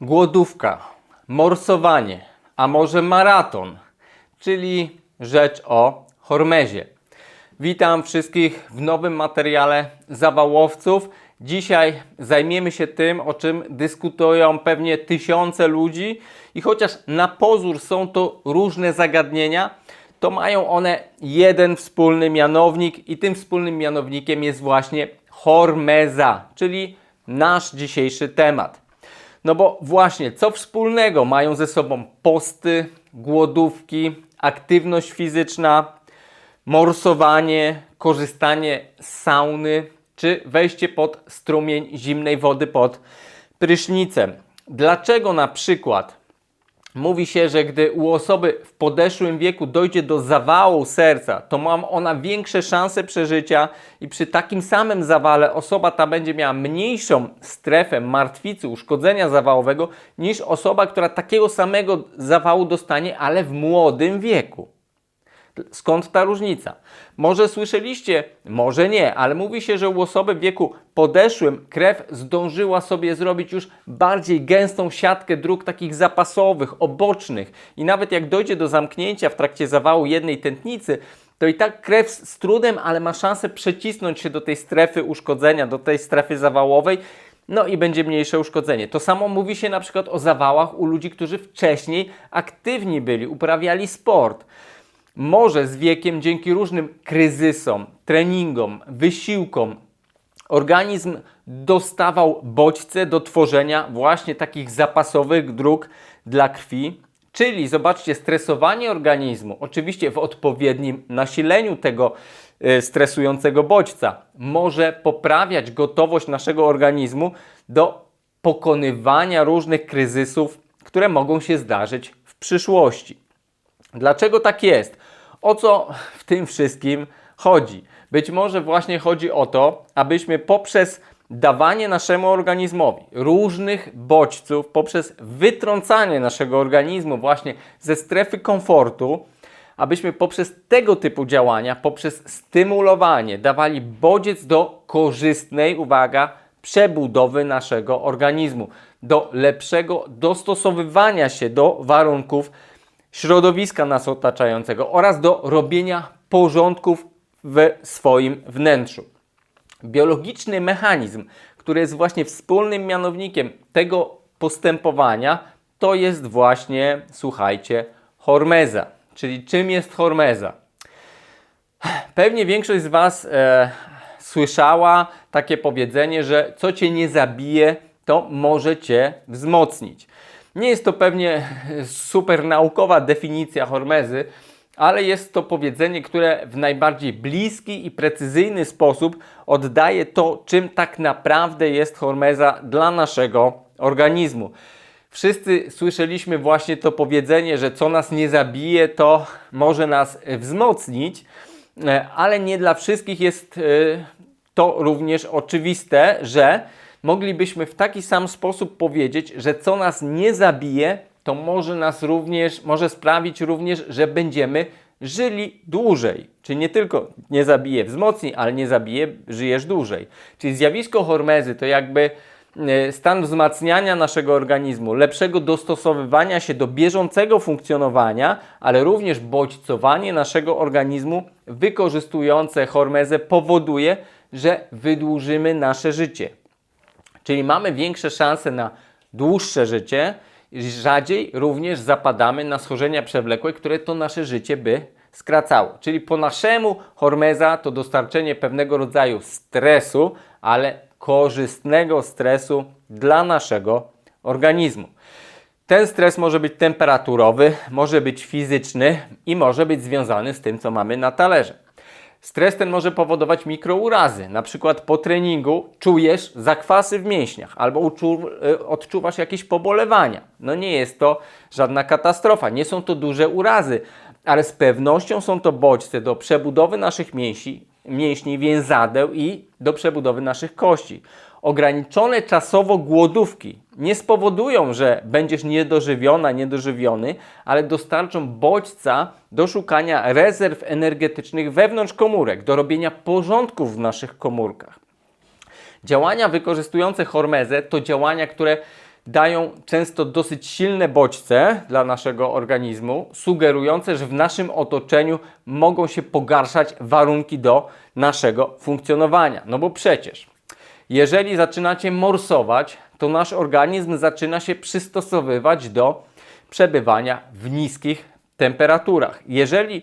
głodówka, morsowanie, a może maraton, czyli rzecz o hormezie. Witam wszystkich w nowym materiale zawałowców. Dzisiaj zajmiemy się tym, o czym dyskutują pewnie tysiące ludzi i chociaż na pozór są to różne zagadnienia, to mają one jeden wspólny mianownik i tym wspólnym mianownikiem jest właśnie hormeza, czyli nasz dzisiejszy temat. No bo właśnie, co wspólnego mają ze sobą posty, głodówki, aktywność fizyczna, morsowanie, korzystanie z sauny czy wejście pod strumień zimnej wody pod prysznicem. Dlaczego na przykład mówi się, że gdy u osoby w podeszłym wieku dojdzie do zawału serca, to ma ona większe szanse przeżycia i przy takim samym zawale osoba ta będzie miała mniejszą strefę martwicy, uszkodzenia zawałowego niż osoba, która takiego samego zawału dostanie, ale w młodym wieku. Skąd ta różnica? Może słyszeliście, może nie, ale mówi się, że u osoby w wieku podeszłym krew zdążyła sobie zrobić już bardziej gęstą siatkę dróg takich zapasowych, obocznych i nawet jak dojdzie do zamknięcia w trakcie zawału jednej tętnicy, to i tak krew z trudem, ale ma szansę przecisnąć się do tej strefy uszkodzenia, do tej strefy zawałowej, no i będzie mniejsze uszkodzenie. To samo mówi się na przykład o zawałach u ludzi, którzy wcześniej aktywni byli, uprawiali sport może z wiekiem, dzięki różnym kryzysom, treningom, wysiłkom, organizm dostawał bodźce do tworzenia właśnie takich zapasowych dróg dla krwi. Czyli zobaczcie, stresowanie organizmu, oczywiście w odpowiednim nasileniu tego y, stresującego bodźca, może poprawiać gotowość naszego organizmu do pokonywania różnych kryzysów, które mogą się zdarzyć w przyszłości. Dlaczego tak jest? O co w tym wszystkim chodzi? Być może właśnie chodzi o to, abyśmy poprzez dawanie naszemu organizmowi różnych bodźców, poprzez wytrącanie naszego organizmu właśnie ze strefy komfortu, abyśmy poprzez tego typu działania, poprzez stymulowanie dawali bodziec do korzystnej, uwaga, przebudowy naszego organizmu, do lepszego dostosowywania się do warunków środowiska nas otaczającego oraz do robienia porządków w swoim wnętrzu. Biologiczny mechanizm, który jest właśnie wspólnym mianownikiem tego postępowania, to jest właśnie, słuchajcie, hormeza. Czyli czym jest hormeza? Pewnie większość z Was e, słyszała takie powiedzenie, że co cię nie zabije, to może cię wzmocnić. Nie jest to pewnie super naukowa definicja hormezy, ale jest to powiedzenie, które w najbardziej bliski i precyzyjny sposób oddaje to, czym tak naprawdę jest hormeza dla naszego organizmu. Wszyscy słyszeliśmy właśnie to powiedzenie, że co nas nie zabije, to może nas wzmocnić, e, ale nie dla wszystkich jest e, to również oczywiste, że moglibyśmy w taki sam sposób powiedzieć, że co nas nie zabije, to może nas również, może sprawić również, że będziemy żyli dłużej. Czyli nie tylko nie zabije, wzmocni, ale nie zabije, żyjesz dłużej. Czyli zjawisko hormezy to jakby e, stan wzmacniania naszego organizmu, lepszego dostosowywania się do bieżącego funkcjonowania, ale również bodźcowanie naszego organizmu wykorzystujące hormezę powoduje, że wydłużymy nasze życie. Czyli mamy większe szanse na dłuższe życie rzadziej również zapadamy na schorzenia przewlekłe, które to nasze życie by skracało. Czyli po naszemu hormeza to dostarczenie pewnego rodzaju stresu, ale korzystnego stresu dla naszego organizmu. Ten stres może być temperaturowy, może być fizyczny i może być związany z tym, co mamy na talerze. Stres ten może powodować mikrourazy. Na przykład po treningu czujesz zakwasy w mięśniach albo y, odczuwasz jakieś pobolewania. No nie jest to żadna katastrofa, nie są to duże urazy, ale z pewnością są to bodźce do przebudowy naszych mięśni, mięśni więzadeł i do przebudowy naszych kości ograniczone czasowo głodówki nie spowodują, że będziesz niedożywiona, niedożywiony, ale dostarczą bodźca do szukania rezerw energetycznych wewnątrz komórek, do robienia porządków w naszych komórkach. Działania wykorzystujące hormezę to działania, które dają często dosyć silne bodźce dla naszego organizmu, sugerujące, że w naszym otoczeniu mogą się pogarszać warunki do naszego funkcjonowania. No bo przecież, jeżeli zaczynacie morsować, to nasz organizm zaczyna się przystosowywać do przebywania w niskich temperaturach. Jeżeli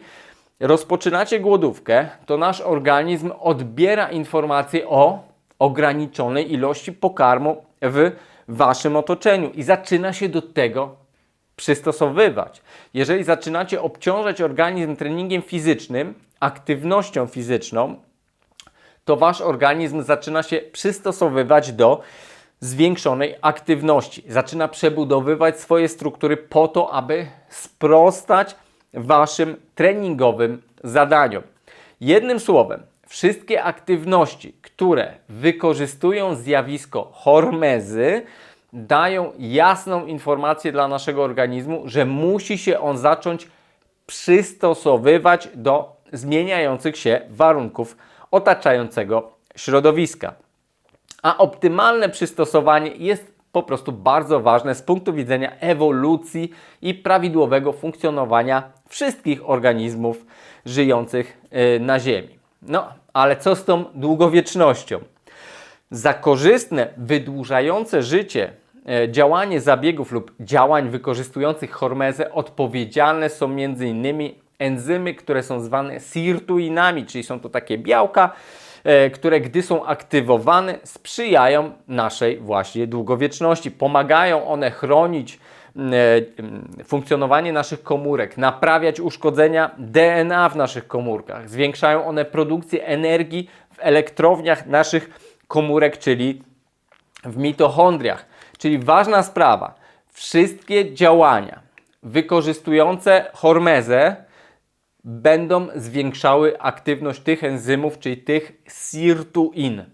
rozpoczynacie głodówkę, to nasz organizm odbiera informacje o ograniczonej ilości pokarmu w waszym otoczeniu i zaczyna się do tego przystosowywać. Jeżeli zaczynacie obciążać organizm treningiem fizycznym, aktywnością fizyczną, to wasz organizm zaczyna się przystosowywać do zwiększonej aktywności. Zaczyna przebudowywać swoje struktury po to, aby sprostać waszym treningowym zadaniom. Jednym słowem, wszystkie aktywności, które wykorzystują zjawisko hormezy, dają jasną informację dla naszego organizmu, że musi się on zacząć przystosowywać do zmieniających się warunków otaczającego środowiska. A optymalne przystosowanie jest po prostu bardzo ważne z punktu widzenia ewolucji i prawidłowego funkcjonowania wszystkich organizmów żyjących y, na Ziemi. No, ale co z tą długowiecznością? Za korzystne, wydłużające życie e, działanie zabiegów lub działań wykorzystujących hormezę odpowiedzialne są m.in. enzymy, które są zwane sirtuinami, czyli są to takie białka, e, które gdy są aktywowane sprzyjają naszej właśnie długowieczności. Pomagają one chronić E, funkcjonowanie naszych komórek, naprawiać uszkodzenia DNA w naszych komórkach. Zwiększają one produkcję energii w elektrowniach naszych komórek, czyli w mitochondriach. Czyli ważna sprawa, wszystkie działania wykorzystujące hormezę będą zwiększały aktywność tych enzymów, czyli tych sirtuin.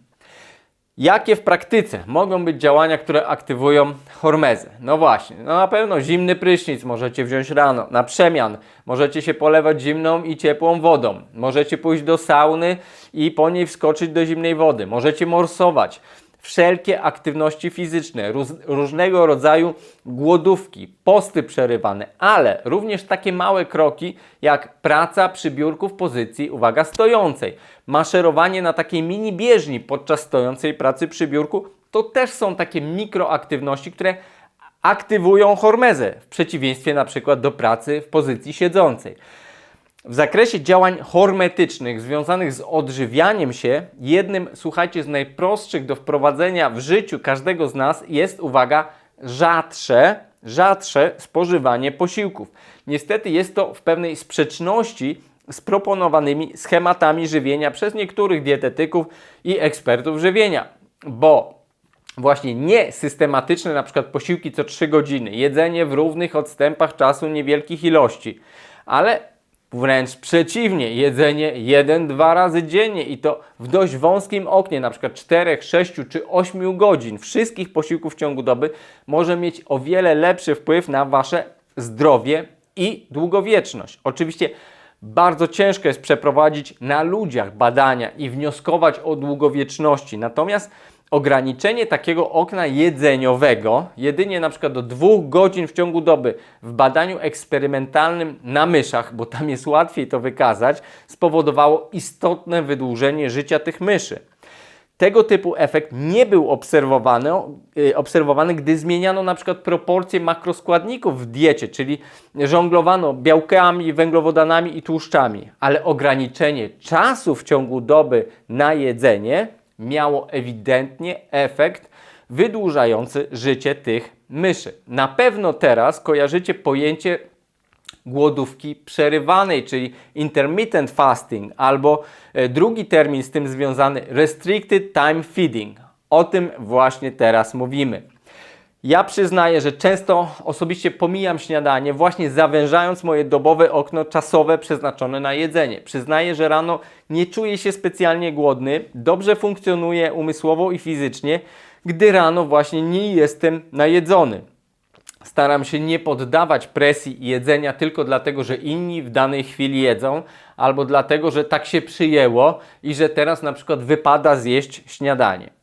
Jakie w praktyce mogą być działania, które aktywują hormezę? No właśnie, no na pewno zimny prysznic możecie wziąć rano, na przemian możecie się polewać zimną i ciepłą wodą, możecie pójść do sauny i po niej wskoczyć do zimnej wody, możecie morsować, wszelkie aktywności fizyczne, róż, różnego rodzaju głodówki, posty przerywane, ale również takie małe kroki jak praca przy biurku w pozycji, uwaga, stojącej, maszerowanie na takiej mini bieżni podczas stojącej pracy przy biurku, to też są takie mikroaktywności, które aktywują hormezę, w przeciwieństwie na przykład do pracy w pozycji siedzącej. W zakresie działań hormetycznych związanych z odżywianiem się, jednym, słuchajcie, z najprostszych do wprowadzenia w życiu każdego z nas jest, uwaga, rzadsze, rzadsze spożywanie posiłków. Niestety jest to w pewnej sprzeczności z proponowanymi schematami żywienia przez niektórych dietetyków i ekspertów żywienia, bo właśnie nie systematyczne na przykład posiłki co 3 godziny, jedzenie w równych odstępach czasu niewielkich ilości, ale Wręcz przeciwnie, jedzenie 1-2 razy dziennie i to w dość wąskim oknie, przykład 4, 6 czy 8 godzin wszystkich posiłków w ciągu doby może mieć o wiele lepszy wpływ na Wasze zdrowie i długowieczność. Oczywiście bardzo ciężko jest przeprowadzić na ludziach badania i wnioskować o długowieczności, natomiast ograniczenie takiego okna jedzeniowego jedynie na przykład do dwóch godzin w ciągu doby w badaniu eksperymentalnym na myszach, bo tam jest łatwiej to wykazać, spowodowało istotne wydłużenie życia tych myszy. Tego typu efekt nie był obserwowany, yy, obserwowany, gdy zmieniano na przykład proporcje makroskładników w diecie, czyli żonglowano białkami, węglowodanami i tłuszczami, ale ograniczenie czasu w ciągu doby na jedzenie miało ewidentnie efekt wydłużający życie tych myszy. Na pewno teraz kojarzycie pojęcie głodówki przerywanej, czyli intermittent fasting, albo e, drugi termin z tym związany restricted time feeding. O tym właśnie teraz mówimy. Ja przyznaję, że często osobiście pomijam śniadanie, właśnie zawężając moje dobowe okno czasowe przeznaczone na jedzenie. Przyznaję, że rano nie czuję się specjalnie głodny, dobrze funkcjonuję umysłowo i fizycznie, gdy rano właśnie nie jestem najedzony. Staram się nie poddawać presji jedzenia tylko dlatego, że inni w danej chwili jedzą, albo dlatego, że tak się przyjęło i że teraz na przykład wypada zjeść śniadanie.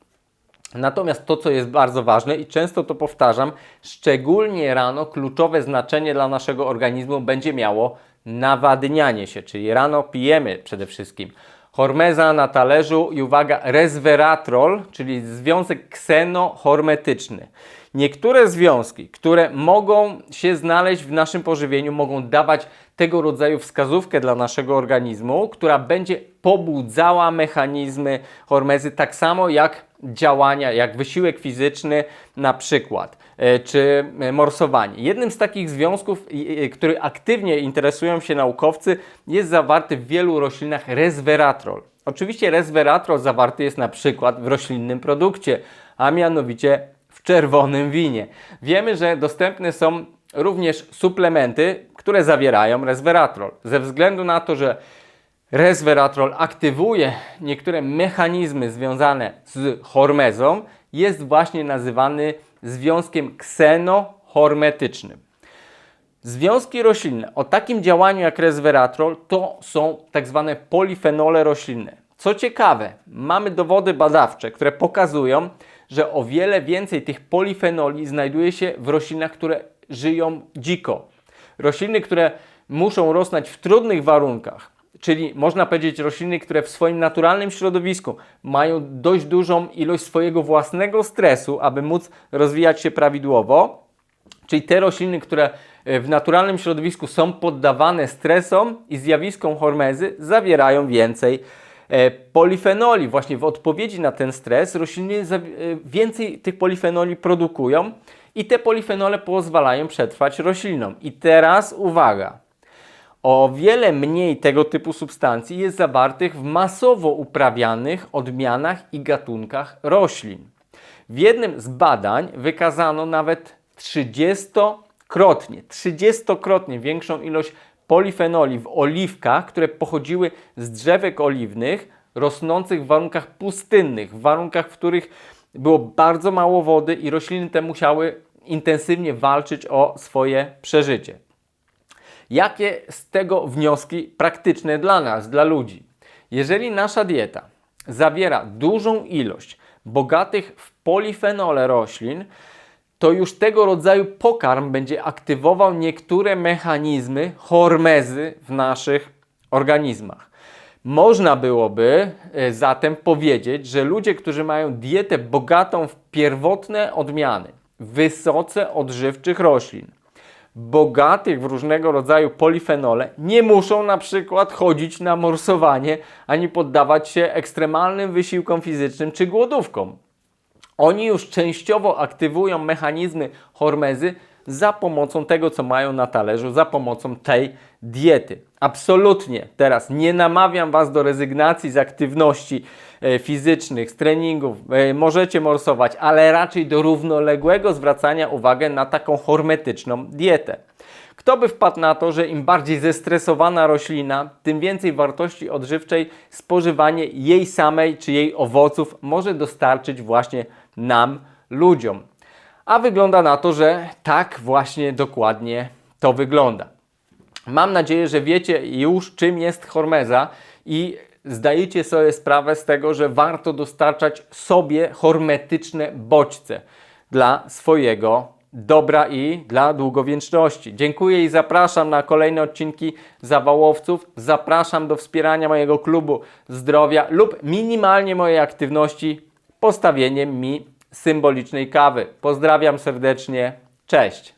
Natomiast to, co jest bardzo ważne i często to powtarzam, szczególnie rano kluczowe znaczenie dla naszego organizmu będzie miało nawadnianie się, czyli rano pijemy przede wszystkim hormeza na talerzu i uwaga, resveratrol, czyli związek ksenohormetyczny. Niektóre związki, które mogą się znaleźć w naszym pożywieniu, mogą dawać tego rodzaju wskazówkę dla naszego organizmu, która będzie pobudzała mechanizmy hormezy, tak samo jak działania, jak wysiłek fizyczny na przykład, e, czy e, morsowanie. Jednym z takich związków, który aktywnie interesują się naukowcy, jest zawarty w wielu roślinach resveratrol. Oczywiście resveratrol zawarty jest na przykład w roślinnym produkcie, a mianowicie w czerwonym winie. Wiemy, że dostępne są również suplementy, które zawierają resveratrol. Ze względu na to, że resveratrol aktywuje niektóre mechanizmy związane z hormezą, jest właśnie nazywany związkiem ksenohormetycznym. Związki roślinne o takim działaniu jak resveratrol to są tak zwane polifenole roślinne. Co ciekawe, mamy dowody badawcze, które pokazują, że o wiele więcej tych polifenoli znajduje się w roślinach, które żyją dziko. Rośliny, które muszą rosnąć w trudnych warunkach, czyli można powiedzieć rośliny, które w swoim naturalnym środowisku mają dość dużą ilość swojego własnego stresu, aby móc rozwijać się prawidłowo, Czyli te rośliny, które e, w naturalnym środowisku są poddawane stresom i zjawiskom hormezy, zawierają więcej e, polifenoli. Właśnie w odpowiedzi na ten stres rośliny e, więcej tych polifenoli produkują i te polifenole pozwalają przetrwać roślinom. I teraz uwaga. O wiele mniej tego typu substancji jest zawartych w masowo uprawianych odmianach i gatunkach roślin. W jednym z badań wykazano nawet 30-krotnie, 30-krotnie większą ilość polifenoli w oliwkach, które pochodziły z drzewek oliwnych rosnących w warunkach pustynnych, w warunkach, w których było bardzo mało wody i rośliny te musiały intensywnie walczyć o swoje przeżycie. Jakie z tego wnioski praktyczne dla nas, dla ludzi? Jeżeli nasza dieta zawiera dużą ilość bogatych w polifenole roślin, to już tego rodzaju pokarm będzie aktywował niektóre mechanizmy hormezy w naszych organizmach. Można byłoby e, zatem powiedzieć, że ludzie, którzy mają dietę bogatą w pierwotne odmiany wysoce odżywczych roślin, bogatych w różnego rodzaju polifenole, nie muszą na przykład chodzić na morsowanie ani poddawać się ekstremalnym wysiłkom fizycznym czy głodówkom. Oni już częściowo aktywują mechanizmy hormezy za pomocą tego, co mają na talerzu, za pomocą tej diety. Absolutnie teraz nie namawiam Was do rezygnacji z aktywności e, fizycznych, z treningów. E, możecie morsować, ale raczej do równoległego zwracania uwagi na taką hormetyczną dietę. Kto by wpadł na to, że im bardziej zestresowana roślina, tym więcej wartości odżywczej spożywanie jej samej czy jej owoców może dostarczyć właśnie nam, ludziom. A wygląda na to, że tak właśnie dokładnie to wygląda. Mam nadzieję, że wiecie już, czym jest hormeza i zdajecie sobie sprawę z tego, że warto dostarczać sobie hormetyczne bodźce dla swojego dobra i dla długowieczności. Dziękuję i zapraszam na kolejne odcinki Zawałowców. Zapraszam do wspierania mojego klubu zdrowia lub minimalnie mojej aktywności postawieniem mi symbolicznej kawy. Pozdrawiam serdecznie. Cześć.